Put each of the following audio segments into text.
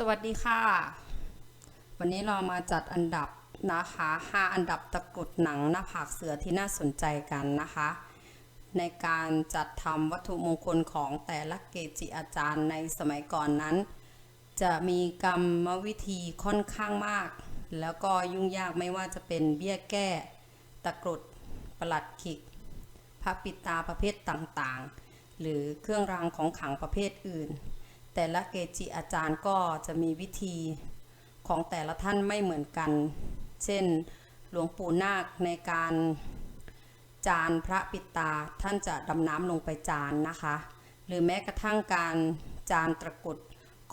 สวัสดีค่ะ วันนี้เรามาจัดอันดับนะคะ5อันดับตะกรุดหนังหน้าผากเสือที่น่าสนใจกันนะคะ ในการจัดทำวัตถุมงคลของแต่ละเกจิอาจารย์ในสมัยก่อนนั้น จะมีกรรมวิธีค่อนข้างมาก แล้วก็ยุ่งยากไม่ว่าจะเป็นเบี้ยแก้ตะกรุดประหลัดขิกพระปิดตาประเภทต่างๆ หรือเครื่องรางของขลังประเภทอื่น แต่ละเกจิอาจารย์ก็จะมีวิธีของแต่ละท่านไม่เหมือนกัน เช่น หลวงปู่นาคในการจานพระปิตาท่านจะดำน้ำลงไปจานนะคะ หรือแม้กระทั่งการจานตะกุด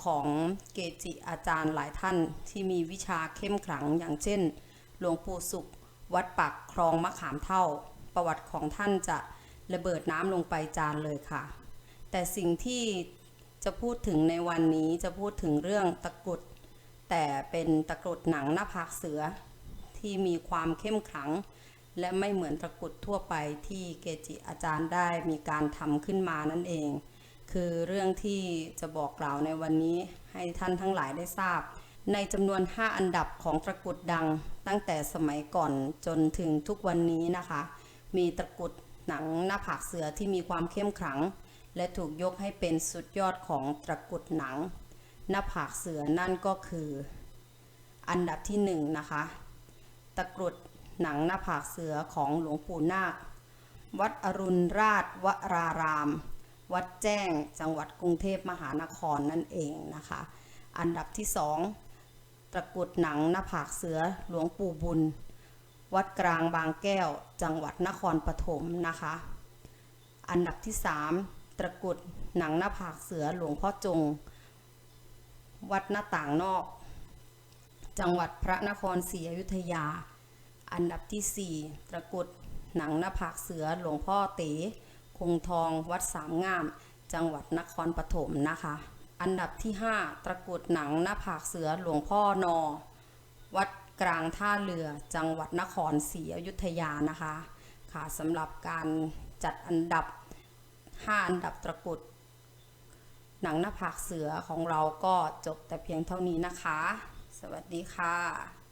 ของเกจิอาจารย์หลายท่านที่มีวิชาเข้มขลังอย่างเช่น หลวงปู่สุข วัดปักคลองมะขามเท่า ประวัติของท่านจะระเบิดน้ำลงไปจานเลยค่ะ แต่สิ่งที่ จะพูดถึงในวันนี้จะพูดถึงเรื่องตะกรุด แต่เป็นตะกรุดหนังหน้าผากเสือ ที่มีความเข้มขลัง และไม่เหมือนตะกรุดทั่วไปที่เกจิอาจารย์ได้มีการทำขึ้นมานั่นเอง คือเรื่องที่จะบอกกล่าวในวันนี้ให้ท่านทั้งหลายได้ทราบ ในจำนวน 5 อันดับของตะกรุดดัง ตั้งแต่สมัยก่อนจนถึงทุกวันนี้นะคะ มีตะกรุดหนังหน้าผากเสือที่มีความเข้มขลัง และถูกยกให้เป็นสุดยอดของตะกรุดหนัง หน้าผากเสือนั่นก็คือ อันดับที่หนึ่งนะคะ ตะกรุดหนังหน้าผากเสือของหลวงปู่นาค วัดอรุณราชวราราม วัดแจ้งจังหวัดกรุงเทพมหานครนั่นเองนะคะ อันดับที่สองตะกรุดหนังหน้าผากเสือหลวงปู่บุญ วัดกลางบางแก้วจังหวัดนครปฐมนะคะ อันดับที่สาม ตะกุดหนังหน้าผากเสือหลวงพ่อจง วัดหน้าต่างนอก จังหวัดพระนครศรีอยุธยา อันดับที่4ตะกุดหนังหน้าผากเสือหลวงพ่อเต๋คงทองวัดสามงาม จังหวัดนครปฐมนะคะ อันดับที่5ตะกุดหนังหน้าผากเสือหลวงพ่อนอ วัดกลางท่าเรือจังหวัดนครศรีอยุธยานะคะ ค่ะสำหรับการจัดอันดับ 5 อันดับตะกุดหนังหน้าผากเสือของเราก็จบแต่เพียงเท่านี้นะคะ สวัสดีค่ะ